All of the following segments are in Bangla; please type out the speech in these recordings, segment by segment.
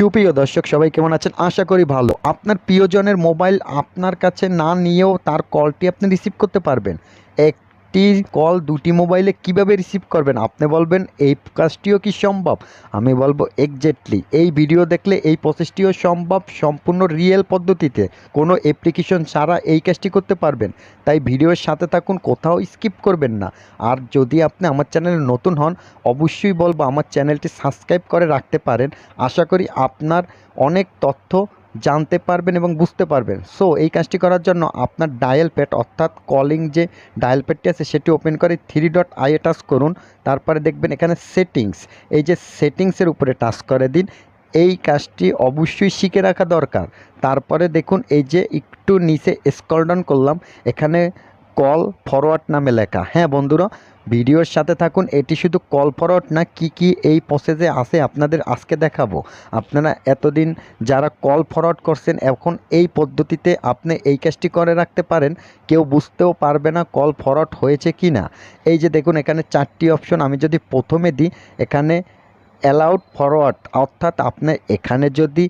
সুপ্রিয় দর্শক, সবাই কেমন আছেন? আশা করি ভালো। আপনার প্রিয়জনের মোবাইল আপনার কাছে না নিয়েও তার কলটি আপনি রিসিভ করতে পারবেন। একটি কল, দুটি মোবাইলে কীভাবে রিসিভ করবেন? আপনি বলবেন, এই কাজটিও কি সম্ভব? আমি বলব, এক্স্যাক্টলি। এই ভিডিও দেখলে এই প্রসেসটিও সম্ভব, সম্পূর্ণ রিয়েল পদ্ধতিতে। কোনো অ্যাপ্লিকেশন ছাড়া এই কাজটি করতে পারবেন। তাই ভিডিওর সাথে থাকুন, কোথাও স্কিপ করবেন না। আর যদি আপনি আমার চ্যানেলে নতুন হন, অবশ্যই বলব, আমার চ্যানেলটি সাবস্ক্রাইব করে রাখতে পারেন। আশা করি আপনার অনেক তথ্য জানতে পারবেন এবং বুঝতে পারবেন। সো এই কাজটি করার জন্য আপনার ডায়াল প্যাড অর্থাৎ কলিং যে ডায়াল প্যাডটি আছে, সেটি ওপেন করে থ্রি ডট আইয়ে টাচ করুন। তারপরে দেখবেন এখানে সেটিংস এই যে সেটিংসের উপরে টাচ করে দিন। এই কাজটি অবশ্যই শিখে রাখা দরকার। তারপরে দেখুন, এই যে একটু নিচে স্ক্রল ডাউন করলাম, এখানে কল ফরওয়ার্ড নামে লেখা। হ্যাঁ বন্ধুরা ভিডিওর সাথে থাকুন, এটি শুধু কল ফরওয়ার্ড না, কি কি এই প্রসেসে আছে আপনাদের আজকে দেখাবো। আপনারা এতদিন যারা কল ফরওয়ার্ড করছেন, এখন এই পদ্ধতিতে আপনি এই কাজটি করে রাখতে পারেন। কেউ বুঝতেও পারবে না কল ফরওয়ার্ড হয়েছে কি না এই যে দেখুন, এখানে চারটি অপশন আমি যদি প্রথমে দিই, এখানে অ্যালাউড ফরওয়ার্ড অর্থাৎ আপনি এখানে যদি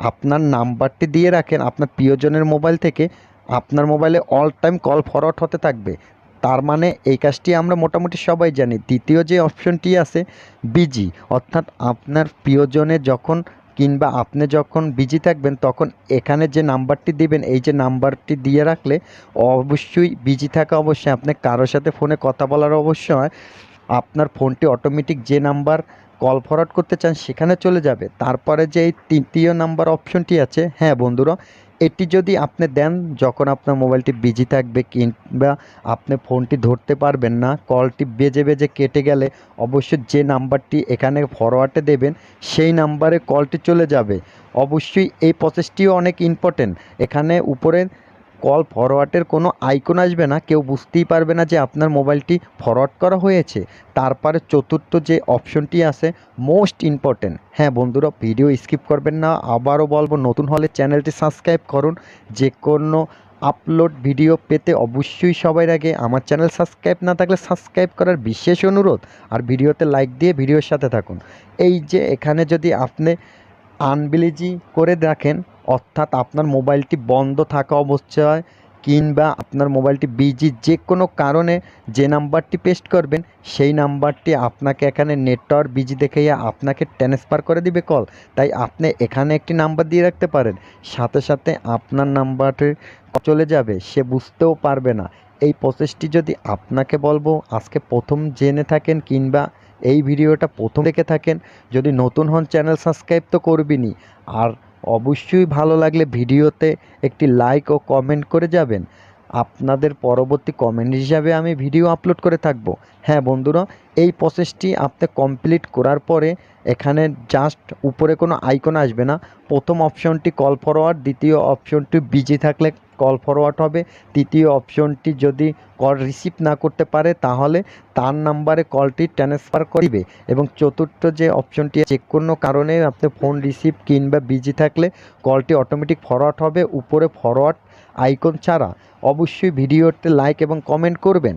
আপনার নাম্বারটি দিয়ে রাখেন, আপনার প্রিয়জনের মোবাইল থেকে, আপনার মোবাইলে অল টাইম কল ফরওয়ার্ড হতে থাকবে। তার মানে এই কাজটি আমরা মোটামুটি সবাই জানি। দ্বিতীয় যে অপশনটি আছে, বিজি, অর্থাৎ আপনার প্রিয়জনে যখন কিংবা আপনি যখন বিজি থাকবেন, তখন এখানে যে নাম্বারটি দিবেন, এই যে নাম্বারটি দিয়ে রাখলে অবশ্যই বিজি থাকা অবশ্যই, আপনি কারোর সাথে ফোনে কথা বলার অবশ্যই আপনার ফোনটি অটোমেটিক যে নাম্বার কল ফরওয়ার্ড করতে চান, সেখানে চলে যাবে। তারপরে যে এই তৃতীয় নাম্বার অপশনটি আছে হ্যাঁ বন্ধুরা এটি যদি আপনি দেন, যখন আপনার মোবাইলটি বিজি থাকবে কিংবা আপনি ফোনটি ধরতে পারবেন না, কলটি বেজে বেজে কেটে গেলে অবশ্যই যে নাম্বারটি এখানে ফরওয়ার্ডে দেবেন, সেই নাম্বারে কলটি চলে যাবে। অবশ্যই এই প্রসেসটিও অনেক ইম্পর্টেন্ট এখানে উপরে কল ফরওয়ার্ডের কোনো আইকন আসবে না, কেউ বুঝতেই পারবে না যে আপনার মোবাইলটি ফরওয়ার্ড করা হয়েছে। তারপরে চতুর্থ যে অপশনটি আছে, মোস্ট ইম্পর্টেন্ট। হ্যাঁ বন্ধুরা, ভিডিও স্কিপ করবেন না, আবারও বলব, নতুন হলে চ্যানেলটি সাবস্ক্রাইব করুন। যে কোনো আপলোড ভিডিও পেতে অবশ্যই সবার আগে আমার চ্যানেল সাবস্ক্রাইব না থাকলে সাবস্ক্রাইব করার বিশেষ অনুরোধ। আর ভিডিওতে লাইক দিয়ে ভিডিওর সাথে থাকুন। এই যে এখানে যদি আপনি আনবিলিজি করে রাখেন অর্থাৎ আপনার মোবাইলটি বন্ধ থাকা অবস্থায় কিংবা আপনার মোবাইলটি বিজি যে কোনো কারণে যে নাম্বারটি পেস্ট করবেন, সেই নাম্বারটি আপনাকে এখানে নেটওয়ার্ক বিজি দেখাইয়া আপনাকে ট্রান্সফার করে দিবে কল। তাই আপনি এখানে একটি নাম্বার দিয়ে রাখতে পারেন, সাথে সাথে আপনার নাম্বারটি চলে যাবে, সে বুঝতেও পারবে না। এই প্রসেসটি যদি আপনাকে বলব, আজকে প্রথম জেনে থাকেন কিংবা এই ভিডিওটা প্রথম দেখে থাকেন। যদি নতুন হন, চ্যানেল সাবস্ক্রাইব তো করবিনি আর অবশ্যই ভালো লাগলে ভিডিওতে একটি লাইক ও কমেন্ট করে যাবেন। আপনাদের পরবর্তী কমেন্ট হিসাবে আমি ভিডিও আপলোড করে থাকব। হ্যাঁ বন্ধুরা, এই প্রসেসটি আপনি কমপ্লিট করার পরে এখানে জাস্ট উপরে কোনো আইকন আসবে না। প্রথম অপশনটি কল ফরওয়ার্ড দ্বিতীয় অপশনটি বিজি থাকলে কল ফরওয়ার্ড হবে। তৃতীয় অপশনটি যদি কল রিসিভ না করতে পারে, তাহলে তার নাম্বারে কলটি ট্রান্সফার করিবে এবং চতুর্থ যে অপশনটি যে কোনো কারণে আপনি ফোন রিসিভ কিংবা বিজি থাকলে কলটি অটোমেটিক ফরওয়ার্ড হবে, উপরে ফরওয়ার্ড আইকন ছাড়া। অবশ্যই ভিডিওতে লাইক এবং কমেন্ট করবেন।